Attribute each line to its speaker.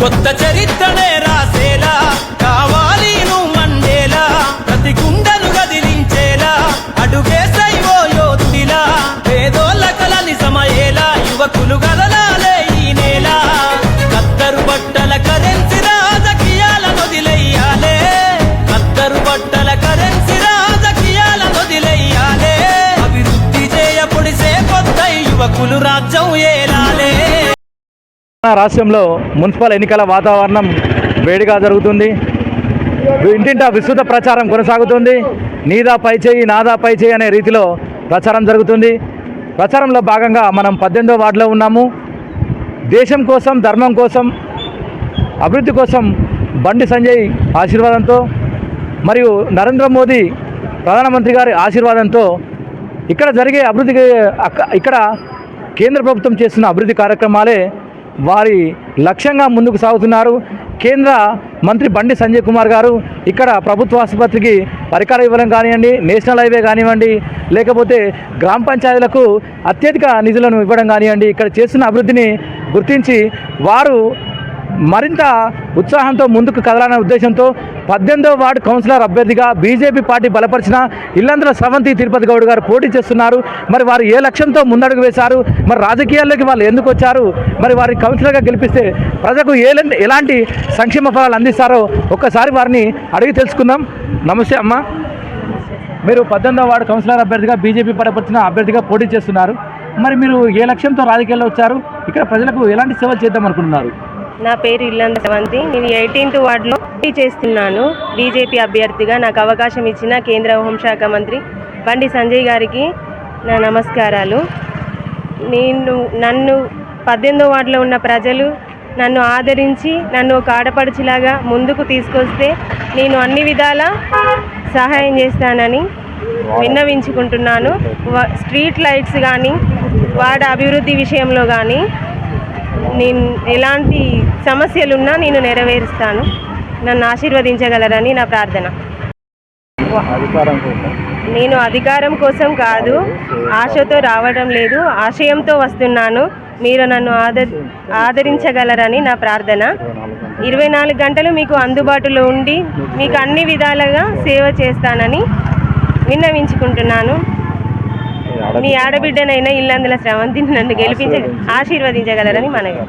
Speaker 1: కొత్త చరిత్రనే రాసేలా
Speaker 2: రాష్ట్రంలో మున్సిపల్ ఎన్నికల వాతావరణం వేడిగా జరుగుతుంది. ఇంటింటా విస్తృత ప్రచారం కొనసాగుతుంది. నీదా పై చేయి నాదా పై చేయి అనే రీతిలో ప్రచారం జరుగుతుంది. ప్రచారంలో భాగంగా మనం పద్దెనిమిదో వార్డులో ఉన్నాము. దేశం కోసం ధర్మం కోసం అభివృద్ధి కోసం బండి సంజయ్ ఆశీర్వాదంతో మరియు నరేంద్ర మోదీ ప్రధానమంత్రి గారి ఆశీర్వాదంతో ఇక్కడ జరిగే అభివృద్ధికి ఇక్కడ కేంద్ర ప్రభుత్వం చేస్తున్న అభివృద్ధి కార్యక్రమాలే వారి లక్ష్యంగా ముందుకు సాగుతున్నారు. కేంద్ర మంత్రి బండి సంజయ్ కుమార్ గారు ఇక్కడ ప్రభుత్వ ఆసుపత్రికి పరికరం ఇవ్వడం కానివ్వండి నేషనల్ హైవే కానివ్వండి లేకపోతే గ్రామ పంచాయతీలకు అత్యధిక నిధులను ఇవ్వడం కానివ్వండి ఇక్కడ చేస్తున్న అభివృద్ధిని గుర్తించి వారు మరింత ఉత్సాహంతో ముందుకు కదలాలనే ఉద్దేశంతో పద్దెనిమిదో వార్డు కౌన్సిలర్ అభ్యర్థిగా బీజేపీ పార్టీ బలపరిచిన ఇల్లందుల స్రవంతి తిరుపతి గౌడ్ గారు పోటీ చేస్తున్నారు. మరి వారు ఏ లక్ష్యంతో ముందడుగు వేశారు? మరి రాజకీయాల్లోకి వాళ్ళు ఎందుకు వచ్చారు? మరి వారి కౌన్సిలర్గా గెలిపిస్తే ప్రజలకు ఏ ఎలాంటి సంక్షేమ ఫలాలు అందిస్తారో ఒక్కసారి వారిని అడిగి తెలుసుకుందాం. నమస్తే అమ్మ. మీరు పద్దెనిమిదవ వార్డు కౌన్సిలర్ అభ్యర్థిగా బీజేపీ పడపరిచిన అభ్యర్థిగా పోటీ చేస్తున్నారు. మరి మీరు ఏ లక్ష్యంతో రాజకీయాల్లో వచ్చారు? ఇక్కడ ప్రజలకు ఎలాంటి సేవలు చేద్దాం అనుకుంటున్నారు?
Speaker 3: నా పేరు ఇల్లంద స్రవంతి నేను ఎయిటీన్త్ వార్డులో పోటీ చేస్తున్నాను. బీజేపీ అభ్యర్థిగా నాకు అవకాశం ఇచ్చిన కేంద్ర హోంశాఖ మంత్రి బండి సంజయ్ గారికి నా నమస్కారాలు. నేను నన్ను పద్దెనిమిదో వార్డులో ఉన్న ప్రజలు నన్ను ఆదరించి నన్ను ఒక ఆడపడుచులాగా ముందుకు తీసుకొస్తే నేను అన్ని విధాల సహాయం చేస్తానని విన్నవించుకుంటున్నాను. స్ట్రీట్ లైట్స్ కానీ వాడ అభివృద్ధి విషయంలో కానీ నేను ఎలాంటి సమస్యలున్నా నేను నెరవేరుస్తాను. నన్ను ఆశీర్వదించగలరని నా ప్రార్థన. నేను అధికారం కోసం కాదు ఆశతో రావడం లేదు ఆశయంతో వస్తున్నాను. మీరు నన్ను ఆదర్ ఆదరించగలరని నా ప్రార్థన. ఇరవై నాలుగు గంటలు మీకు అందుబాటులో ఉండి మీకు అన్ని విధాలుగా సేవ చేస్తానని విన్నవించుకుంటున్నాను. మీ ఆడబిడ్డనైనా ఇల్లందుల శ్రవంతిని నన్ను గెలిపించ ఆశీర్వదించగలరని మనవి.